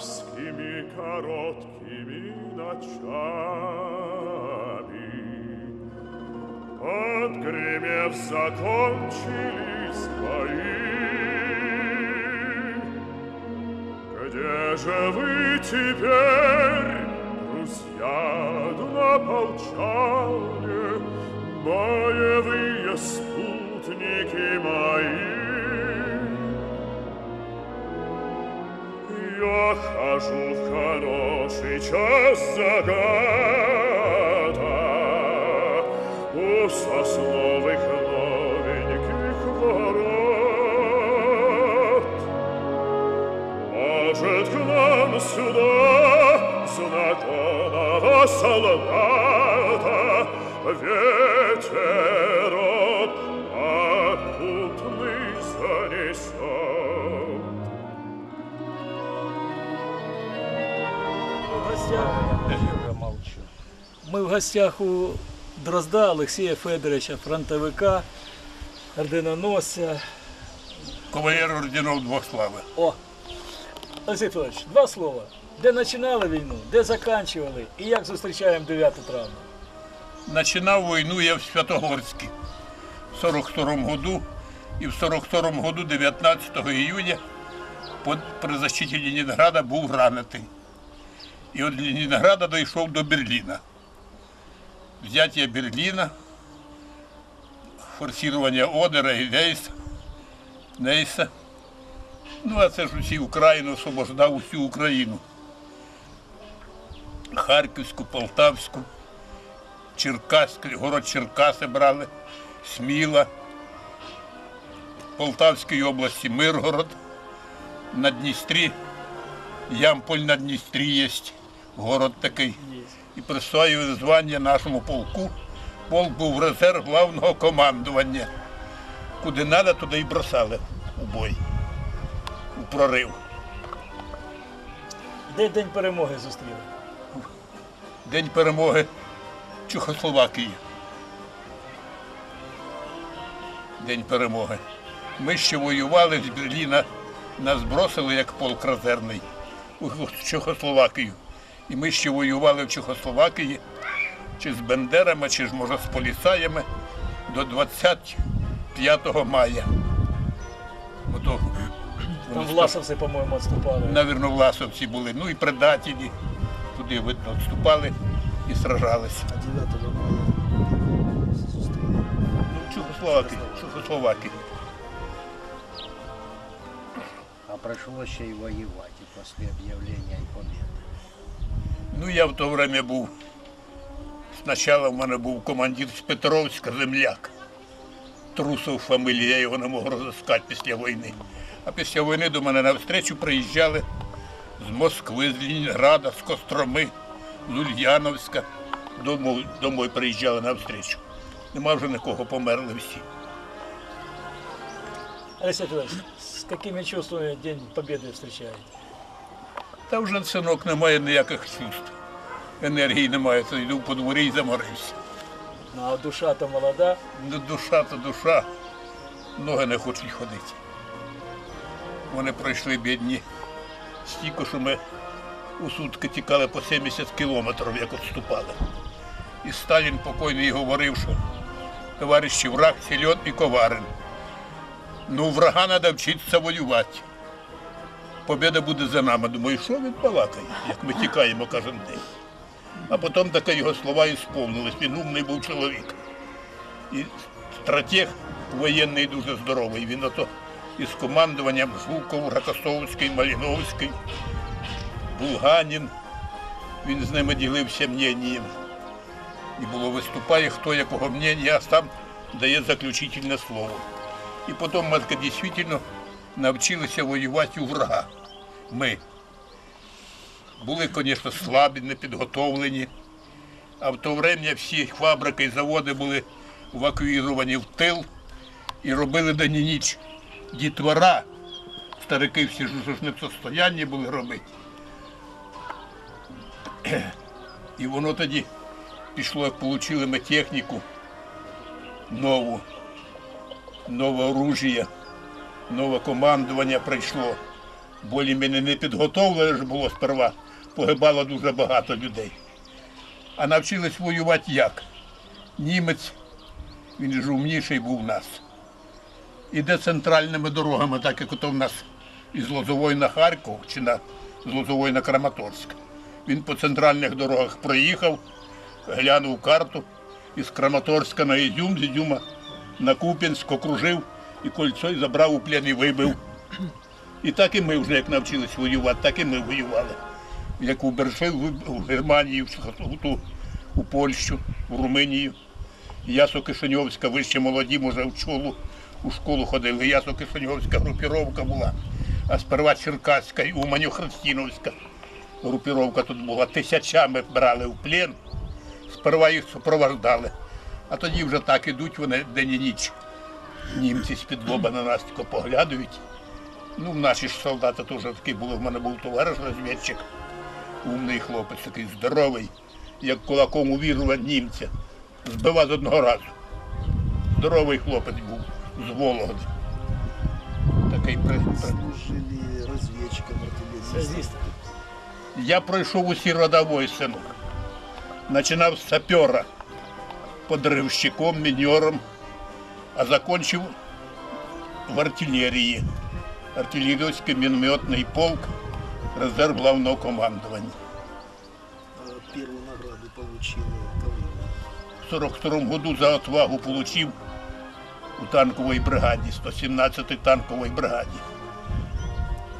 майскими короткими ночами. Отгремев, закончились бои. Где же вы теперь, друзья однополчане, боевые спутники мои? Я хожу в хороший час заката У сосновых новеньких ворот Может, к нам сюда знакомого солдата Ветерок гостях. Ми в гостях у Дрозда Олексія Федоровича, фронтовика, орденоносця. Кавалер орденов двох слави. О! Олексій Федорович, два слова. Де починали війну, де закінчували і як зустрічаємо 9 травня? Начинав війну я в Святогорській в 42-му году і в 42-му году 19 июня при защиті Ленінграда був ранений. І від Ленінграда дійшов до Берліна. Взяття Берліна, форсування Одера і Нейса. Нейса. Ну, а це ж усі Україну освобождав усю Україну. Харківську, Полтавську. Черкаськ, город Черкаси брали, Сміла, Полтавської області Миргород, на Дністрі, Ямполь на Дністрі є, город такий. І присвоювали звання нашому полку. Полк був резерв главного командування. Куди треба, туди і бросали у бой, у прорив. Де День перемоги зустріли? День перемоги Чехословакії. День перемоги. Ми ще воювали з Берліна, нас бросили як полк резервний у Чехословакію. І ми ще воювали в Чехословакії чи з Бендерами, чи ж може з поліцаями до 25 мая. Ото Там власовці, по-моєму, відступали. Навірно, власовці були. Ну і предателі туди видно відступали і сражалися. А 9 мая зустріли. Ну, Чехословакії, Чехословакії. А прийшло ще й воювати після об'явлення і побіди. Ну, я в то время був. Спочатку в мене був командир з Петровська земляк. Трусов фамілія, я його не мог розіскати після війни. А після війни до мене навстречу приїжджали з Москви, з Ленінграда, з Костроми, з Ульяновська. Домой, домой приїжджали навстречу. Нема вже нікого, померли всі. Олексій Федорович, з якими чувствами День Побєди зустрічаєте? Та вже синок немає ніяких чувств. Енергії немає, то йду по дворі і заморився. Ну, а душа то молода. Ну, душа то душа, ноги не хочуть ходити. Вони пройшли бідні стільки, що ми у сутки тікали по 70 кілометрів, як відступали. І Сталін покойний говорив, що товариші враг сильон і коварен. Ну, врага треба вчитися воювати. Побіда буде за нами. Думаю, що він балакає, як ми тікаємо кожен день. А потім таке його слова і сповнились. Він умний був чоловік. І стратег воєнний дуже здоровий. Він ото із командуванням Жуков, Рокосовський, Маліновський, Булганін. Він з ними ділився мненням. І було виступає, хто якого мнення, а сам дає заключительне слово. І потім ми дійсно навчилися воювати у врага. Ми були, звісно, слабі, непідготовлені. А в то время всі фабрики і заводи були евакуйовані в тил і робили день і ніч дітвора. Старики всі ж не в состоянні були робити. І воно тоді пішло, як отримали ми техніку нову, нове оружие, нове командування прийшло. Болі мене не підготовлене ж було сперва. Погибало дуже багато людей. А навчились воювати як? Німець, він ж умніший був нас. Іде центральними дорогами, так як ото в нас із Лозової на Харків чи на, з Лозової на Краматорськ. Він по центральних дорогах проїхав, глянув карту із Краматорська на Ізюм, з Ізюма на Куп'янськ, окружив і кольцо і забрав у плен і вибив. І так і ми вже як навчились воювати, так і ми воювали. Як у Бершин, в Германії, в у Польщу, в Румунію. Ясо Кишиньовська, вище молоді, може, в чолу у школу ходили. Ясо Кишиньовська групіровка була, а сперва Черкаська і Уманю-Христіновська групіровка тут була. Тисячами брали в плен, сперва їх супровождали. А тоді вже так ідуть вони день і ніч. Німці з-під лоба на нас тільки поглядають. Ну, наші ж солдати теж такі були. В мене був товариш розвідчик, умний хлопець, такий здоровий, як кулаком увірував німця. Збивав з одного разу. Здоровий хлопець був з Вологди. Такий при... Служили разведчиком, артиллеристом. Я пройшов усі родової синок. Починав з сапера, подривщиком, міньором, а закончив в артилерії. Артилерійський мінометний полк, резерв главного командування. А Первую награду получил? В 42 году за отвагу получив у танковій бригаді, 117-й танковій бригаді.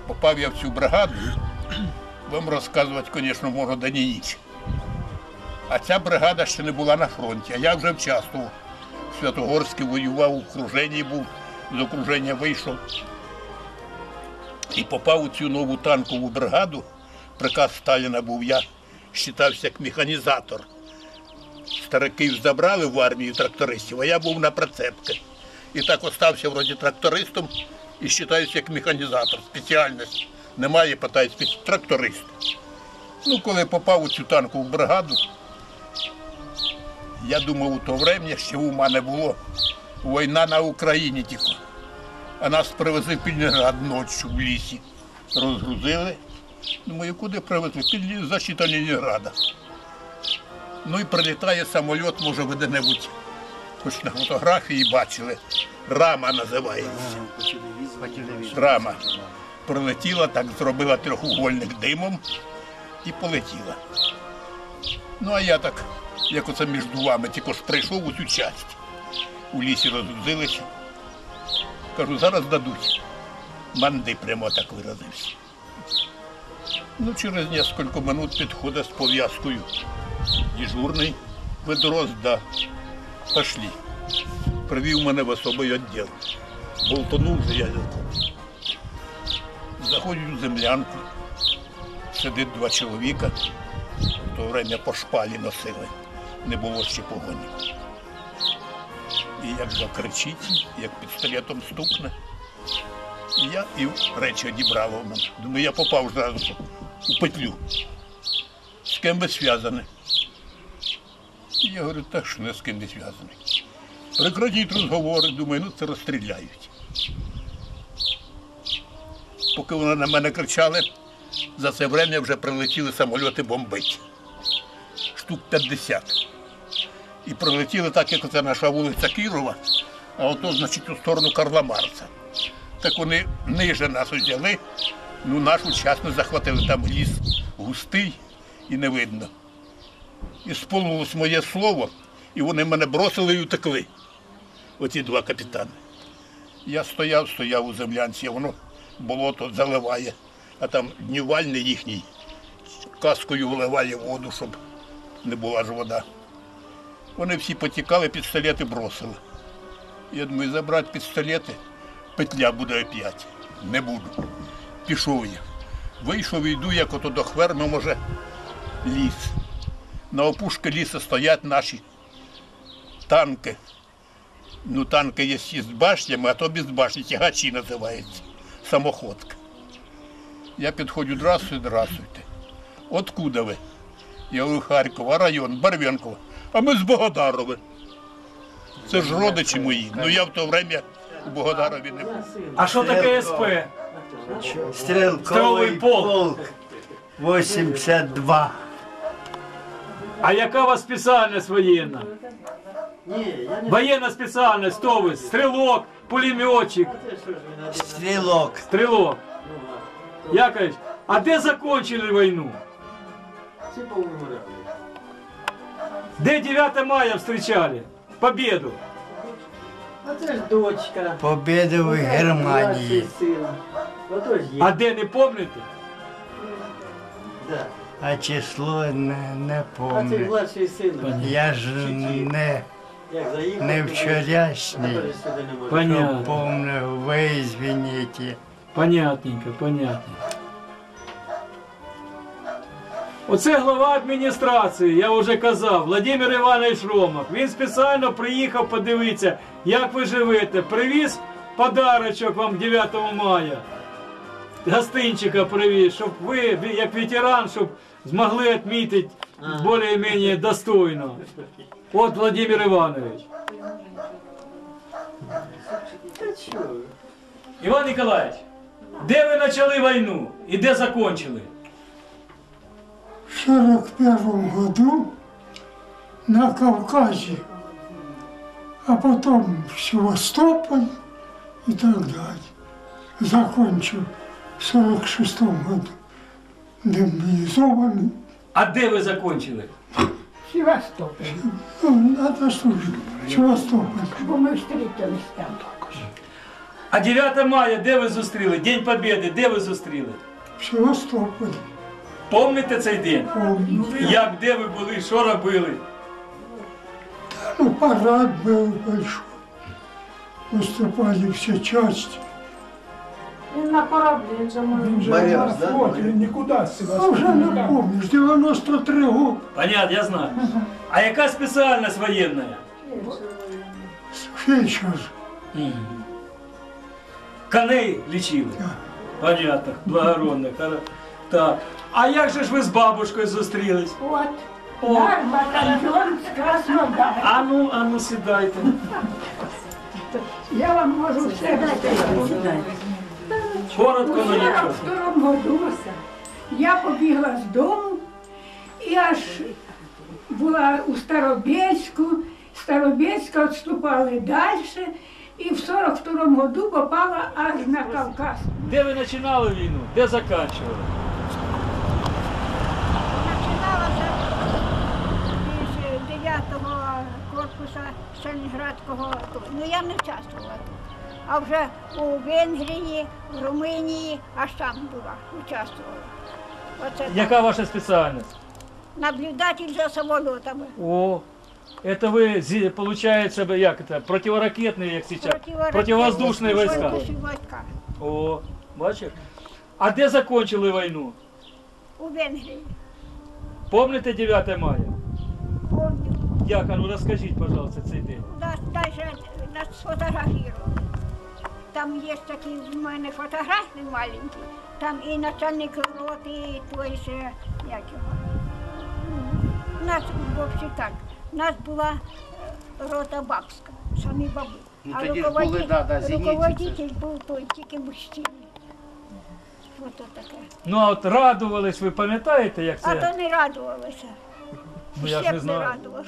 Попав я в цю бригаду, вам розказувати, звісно, можу до ніч. А ця бригада ще не була на фронті, а я вже вчаствував. В Святогорській воював, в окруженні був, з окруження вийшов. І попав у цю нову танкову бригаду. Приказ Сталіна був, я вважався як механізатор стариків забрали в армію трактористів, а я був на прицепці. І так остався вроді трактористом і вважаюся як механізатор. Спеціальність немає, питають тракторист. Ну, коли попав у цю танкову бригаду, я думав, у то врем'я ще ума не було. Війна на Україні тільки. А нас привезли в Пільнеград ночі в лісі. Розгрузили. Думаю, куди привезли? Під защита Ленінграда. Ну і прилітає самоліт, може ви де-небудь, хоч на фотографії бачили. Рама називається. Драма. Прилетіла, так зробила трьохугольник димом і полетіла. Ну а я так, як оце між вами, тільки ж прийшов у цю часть. У лісі розгрузилися. Кажу, зараз дадуть. Манди прямо так виразився. Ну, через кілька минут підходить з пов'язкою. Дежурний да. Пошли. Привів мене в особий відділ. Болтонув вже я. Заходжу в землянку. Сидить два чоловіка. В то время по шпалі носили. Не було ще погоні. І як закричить, як пістолетом стукне. І я і речі одібрала в мене. Думаю, я попав зразу у петлю. З ким ви зв'язані? Я говорю, так що не з ким не зв'язаний. Прекратіть розговори, думаю, ну це розстріляють. Поки вони на мене кричали, за це время вже прилетіли самольоти бомбить. Штук 50. І прилетіли так, як це наша вулиця Кірова, а ото, значить, у сторону Карла Марца. Так вони ниже нас взяли, ну нашу час захватили, там ліс густий і не видно. І сповнилось моє слово, і вони мене бросили і утекли. Оці два капітани. Я стояв, стояв у землянці, воно болото заливає, а там днівальний їхній каскою вливає воду, щоб не була ж вода. Вони всі потікали, пістолети бросили. Я думаю, забрати пістолети, петля буде опять. Не буду. Пішов я. Вийшов і йду, як ото до хверми, може, ліс. На опушці лісу стоять наші танки. Ну, танки є з башнями, а то без башні, тягачі називаються. Самоходка. Я підходжу, здравствуйте, здравствуйте. Откуда ви? Я говорю, Харкова, район, Барвенкова. А ми з Богодарова. Це ж родичі мої. Ну я в то время у Богодарові не був. А що таке СП? Стрелковый полк. полк 82. А яка у вас спеціальність воєнна? Воєнна спеціальність, хто ви? Стрілок, пулеметчик, Стрелок. стрілок. Якович, а де закончили війну? Де 9 мая встречали? Победу. А це ж дочка. Победа в Германії. А де не помните? Да. А число не, не А це помню. младший син. Я ж не, Як заїхав, не вчорашній. сюди не може. Що Понятно. помню, ви извините. Понятненько, понятно. Оце глава адміністрації, я вже казав, Владимир Іванович Ромах. Він спеціально приїхав подивитися, як ви живете. Привіз подарочок вам 9 мая. Гостинчика привіз, щоб ви, як ветеран, щоб змогли відмітити більш-менш достойно. От Владимир Іванович. Іван Ніколаївич, де ви почали війну і де закончили? В 1941 году на Кавказе, а потом в Севастополь и так далее. Закончил в 1946 году демобилизованный. А де ви закончили? Севастополь, Ну, надо служить. Севастополь. бо ми встретились там. А 9 мая де ви зустріли? День Побєди, де ви зустріли? В Севастополь. Помните цей день? Помню. Як, де ви були, що робили? Ну, парад был большой. Выступали все части. Він на кораблі вже може. Моряк, да? А уже не помнишь, 93 года. Понятно, я знаю. А яка спеціальність воєнна? Фельдшер. Коней лічили? Понятно, благородно. хоро- Так. А як же ж ви з бабушкою зустрілись? От, О. батальйон з Краснодара. А ну, а ну сідайте. Я вам можу все розповідати. Коротко, У ну нічого. 42 году я побігла з дому і аж була у Старобєцьку, Старобєцька відступали далі, і в 42 году попала аж на Кавказ. Де ви починали війну? Де закінчували? Сталінградського. тут. Ну я не участвувала тут. А вже у Венгрії, в Румунії, аж там була, участвувала. Оце так. Яка ваша спеціальність? Наблюдатель за самолітами. О, это вы, зи- получается, бы, як это, противоракетные, як сейчас, Противоракетні противовоздушные войска. воздушні війська. О, бачиш? А де закончили війну? У Венгрії. Помните 9 мая? Як, ну розкажіть, пожалуйста, цей день. Нас даже нас сфотографировали. Там є такі в мене фотографії маленькі. Там і начальник роти, і той же, як його. М, Нас взагалі так. У Нас була рота бабська, самі баби. Ну, а тоді ж були, руководі- да, да, руководитель був той, тільки мужчина. Ото таке. Ну а от радувались, ви пам'ятаєте, як це? А то не радувалися. Ну, я ж не знаю. радували.